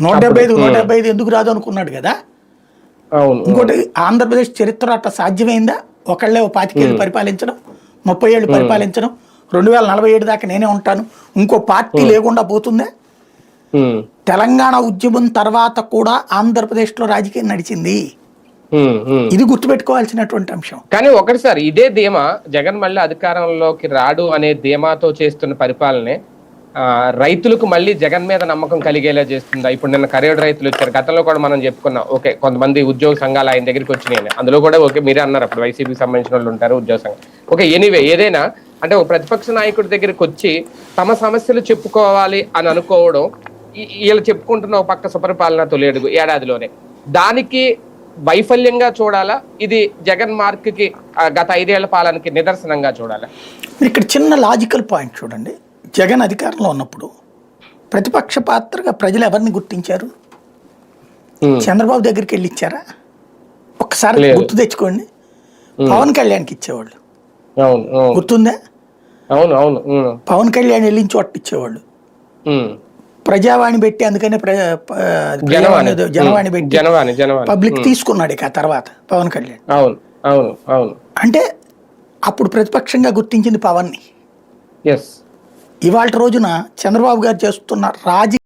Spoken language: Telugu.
నూట డెబ్బై ఐదు నూట డెబ్బై ఐదు ఎందుకు రాదు అనుకున్నాడు కదా? అవును ఇంకోటి ఆంధ్రప్రదేశ్ చరిత్ర అట్లా సాధ్యమైందా? ఒకళ్ళే పాతికేళ్ళు పరిపాలించడం ముప్పై ఏళ్ళు పరిపాలించడం రెండు వేల నలభై ఏడు దాకా నేనే ఉంటాను ఇంకో పార్టీ లేకుండా పోతుందా? తెలంగాణ ఉద్యమం తర్వాత కూడా ఆంధ్రప్రదేశ్లో రాజకీయం నడిచింది. ఇది గుర్తుపెట్టుకోవాల్సినటువంటి అంశం. కానీ ఒకటి సార్ ఇదే ధీమా జగన్ మళ్ళీ అధికారంలోకి రాడు అనే ధీమాతో చేస్తున్న పరిపాలనే రైతులకు మళ్ళీ జగన్ మీద నమ్మకం కలిగేలా చేస్తుందా? ఇప్పుడు నిన్న కరేడు రైతులు వచ్చారు. గతంలో కూడా మనం చెప్పుకున్నాం ఓకే కొంతమంది ఉద్యోగ సంఘాలు ఆయన దగ్గరికి వచ్చినాయి అందులో కూడా ఓకే మీరే అన్నారు. అప్పుడు వైసీపీకి సంబంధించిన వాళ్ళు ఉంటారు ఉద్యోగ సంఘం. ఓకే ఎనీవే ఏదైనా అంటే ఒక ప్రతిపక్ష నాయకుడి దగ్గరికి వచ్చి తమ సమస్యలు చెప్పుకోవాలి అని అనుకోవడం ఈ- వీళ్ళు చెప్పుకుంటున్న ఒక పక్క సుపరిపాలన తొలి అడుగు ఏడాదిలోనే. దానికి వైఫల్యంగా చూడాలా? ఇది జగన్ మార్క్కి గత ఐదేళ్ళ పాలనకి నిదర్శనంగా చూడాలా? ఇక్కడ చిన్న లాజికల్ పాయింట్ చూడండి. జగన్ అధికారంలో ఉన్నప్పుడు ప్రతిపక్ష పాత్రగా ప్రజలు ఎవరిని గుర్తించారు? చంద్రబాబు దగ్గరికి వెళ్ళి ఇచ్చారా? ఒక్కసారి. గుర్తు తెచ్చుకోండి. పవన్ కళ్యాణ్కి ఇచ్చేవాళ్ళు. గుర్తుందా? అవును అవును పవన్ కళ్యాణ్ వెళ్ళిన చోట ఇచ్చేవాళ్ళు. ప్రజావాణి పెట్టి అందుకనే జనవాణి. పెట్టి జనవాణి జనవాణి. పబ్లిక్ తీసుకున్నాడు ఇక తర్వాత పవన్ కళ్యాణ్. అవును అవును అవును. అంటే అప్పుడు ప్రతిపక్షంగా గుర్తించింది పవన్ని. ఎస్ ఇవాళ రోజున చంద్రబాబు గారు చేస్తున్న రాజకీయ